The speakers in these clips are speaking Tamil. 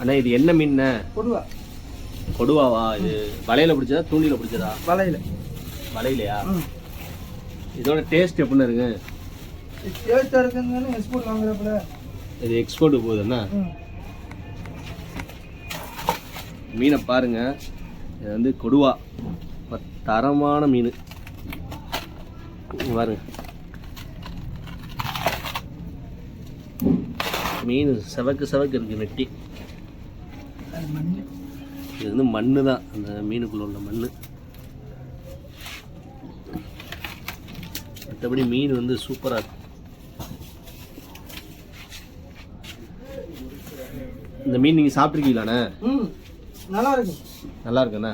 அண்ணா இது என்ன மீன் கொடுவா. கொடுவாவா? இது வலையில பிடிச்சதா தூண்டில பிடிச்சதா? வலையில். வலையிலையா? இதோட டேஸ்ட் எப்படின்னு இருக்கு? டேஸ்ட்டாக இருக்குன்னு எக்ஸ்போர்ட் வாங்குறப்பல. இது எக்ஸ்போர்ட் மீனை பாருங்க. இது வந்து கொடுவா. தரமான மீன். பாருங்க. மீன் செவக்கு செவக்கு இருக்கு நெட்டி. மண் இது வந்து மண்ணு தான். அந்த மீனுக்குள்ள உள்ள மண்ணு. மற்றபடி மீன் வந்து சூப்பராக இருக்கும் இந்த மீன் நீங்கள் சாப்பிட்ருக்கீங்களாண்ணே நல்லா இருக்கும் நல்லா இருக்குண்ணா.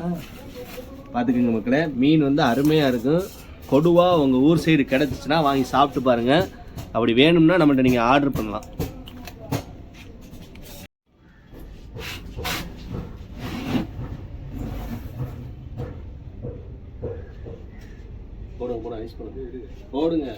பார்த்துக்கோங்க மக்களே மீன் வந்து அருமையாக இருக்கும் கொடுவா உங்கள் ஊர் சைடு கிடச்சிச்சின்னா வாங்கி சாப்பிட்டு பாருங்கள் அப்படி வேணும்னா நம்மள்ட்ட நீங்கள் ஆர்டர் பண்ணலாம். போடுங்க போடுங்க ஐஸ் போடுங்க. போடுங்க.